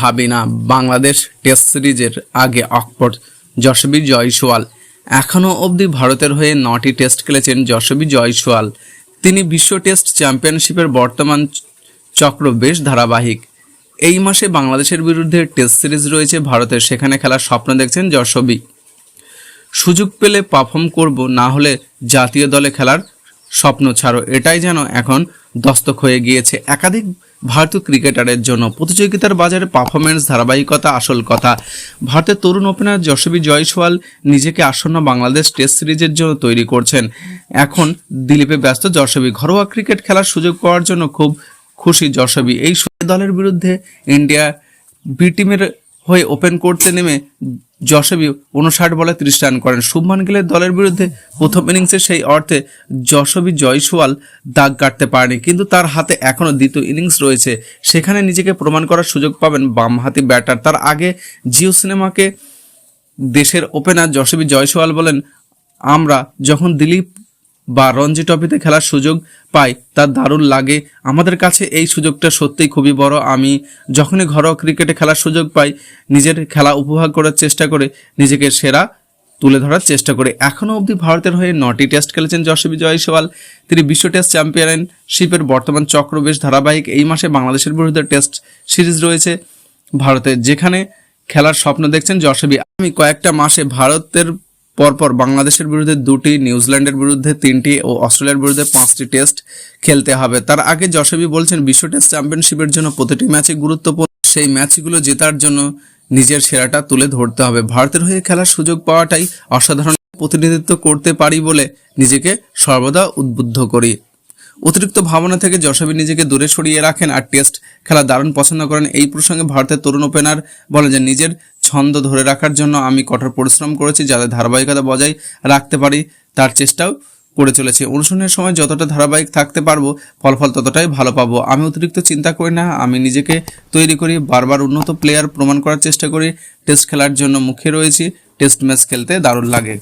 ভাবি না বাংলাদেশ টেস্ট সিরিজের আগে অক্সফোর্ড যশবী জয়সওয়াল। এখনও অবধি ভারতের হয়ে নটি টেস্ট খেলেছেন যশবী জয়সওয়াল। তিনি বিশ্ব টেস্ট চ্যাম্পিয়নশিপের বর্তমান চক্র বেশ ধারাবাহিক। এই মাসে বাংলাদেশের বিরুদ্ধে টেস্ট সিরিজ রয়েছে ভারতের। সেখানে খেলার স্বপ্ন দেখছেন যশবী। সুযোগ পেলে পারফর্ম করব, না হলে জাতীয় দলে খেলার স্বপ্ন ছাড়ো। এটাই যেন এখন দস্তক হয়ে গিয়েছে। একাধিক ভারতীয় ক্রিকেটারের জন্য প্রতিযোগিতার বাজারে পারফরমেন্স ধারাবাহিকতা আসল কথা। ভারতের তরুণ ওপেনার যশবী জয়সওয়াল নিজেকে আসন্ন বাংলাদেশ টেস্ট সিরিজের জন্য তৈরি করছেন। এখন দিলীপে ব্যস্ত যশবী। ঘরোয়া ক্রিকেট খেলার সুযোগ পাওয়ার জন্য খুব খুশি যশবী। এই দলের বিরুদ্ধে ইন্ডিয়া বি টিমের হয়ে ওপেন করতে নেমে যশবী উনষাট বলে ত্রিশ রান করেন। শুভমান গিলের দলের বিরুদ্ধে প্রথম ইনিংসে সেই অর্থে যশবী জয়সওয়াল দাগ কাটতে পারেনি, কিন্তু তার হাতে এখনও দ্বিতীয় ইনিংস রয়েছে। সেখানে নিজেকে প্রমাণ করার সুযোগ পাবেন বামহাতি ব্যাটার। তার আগে জিও সিনেমাকে দেশের ওপেনার যশবী জয়সওয়াল বলেন, আমরা যখন দিলীপ বা রঞ্জি ট্রফিতে খেলার সুযোগ পাই তার দারুণ লাগে। আমাদের কাছে এই সুযোগটা সত্যিই খুবই বড়। আমি যখনই ঘরোয়া ক্রিকেটে খেলার সুযোগ পাই, নিজের খেলা উপভোগ করার চেষ্টা করে, নিজেকে সেরা তুলে ধরার চেষ্টা করে। এখনও অবধি ভারতের হয়ে নটি টেস্ট খেলেছেন যশবী জয়সওয়াল। তিনি বিশ্ব টেস্ট চ্যাম্পিয়নশিপের বর্তমান চক্র বেশ ধারাবাহিক এই মাসে বাংলাদেশের বিরুদ্ধে টেস্ট সিরিজ রয়েছে। ভারতের যেখানে খেলার স্বপ্ন দেখছেন যশবী আমি কয়েকটা মাসে ভারতের পরপর বাংলাদেশের বিরুদ্ধে দুটি, নিউজিল্যান্ডের বিরুদ্ধে তিনটি ও অস্ট্রেলিয়ার বিরুদ্ধে পাঁচটি টেস্ট খেলতে হবে। তার আগে যশবী বলছেন, বিশ্ব টেস্ট চ্যাম্পিয়নশিপের জন্য প্রতিটি ম্যাচে গুরুত্বপূর্ণ। সেই ম্যাচগুলো জেতার জন্য নিজের সেরাটা তুলে ধরতে হবে। ভারতের হয়ে খেলার সুযোগ পাওয়াটাই অসাধারণ। প্রতিনিধিত্ব করতে পারি বলে নিজেকে সর্বদা উদ্বুদ্ধ করি। অতিরিক্ত ভাবনা থেকে যশবী নিজেকে দূরে সরিয়ে রাখেন আর টেস্ট খেলা দারুণ পছন্দ করেন। এই প্রসঙ্গে ভারতের তরুণ ওপেনার বলেন যে, নিজের ছন্দ ধরে রাখার জন্য আমি কঠোর পরিশ্রম করেছি যাতে ধারাবাহিকতা বজায় রাখতে পারি, তার চেষ্টাও করে চলেছে। অনুষ্ঠানের সময় যতটা ধারাবাহিক থাকতে পারব, ফলফল ততটাই ভালো পাবো। আমি অতিরিক্ত চিন্তা করি না, আমি নিজেকে তৈরি করি, বারবার উন্নত প্লেয়ার প্রমাণ করার চেষ্টা করি টেস্ট খেলার জন্য মুখে রয়েছি টেস্ট ম্যাচ খেলতে দারুণ লাগে।